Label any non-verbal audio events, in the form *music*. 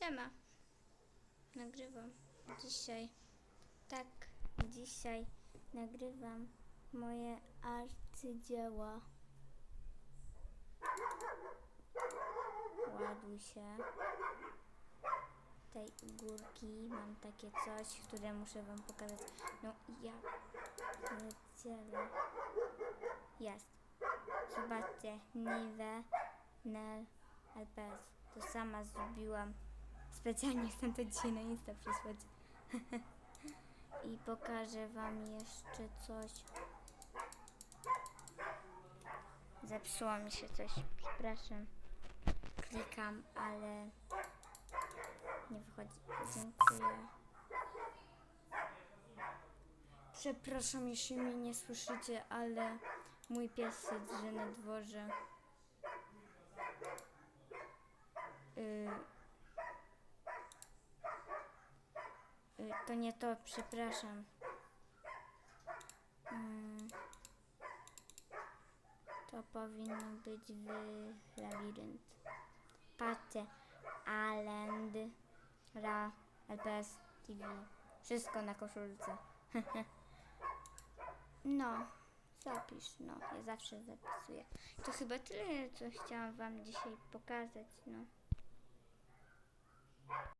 Siema. Nagrywam dzisiaj. Tak, dzisiaj nagrywam moje arcydzieła. Ładuj się. Tej górki mam takie coś, które muszę wam pokazać. No ja pierdzielę. Jest. Zobaczcie, Nive, Nel, LPS. To sama zrobiłam. Specjalnie chcę to dzisiaj na Insta przysłać. *laughs* I pokażę wam jeszcze coś. Zepsuło mi się coś. Przepraszam. Klikam, ale nie wychodzi. Dziękuję. Przepraszam, jeśli mnie nie słyszycie, ale mój pies się drze na dworze. To nie to, przepraszam. Mm, to powinno być w labirynt. Patrzcie, Island, Ra, LPS, TV. Wszystko na koszulce. *laughs* no, zapisz, no, ja zawsze zapisuję. To chyba tyle, co chciałam wam dzisiaj pokazać, no.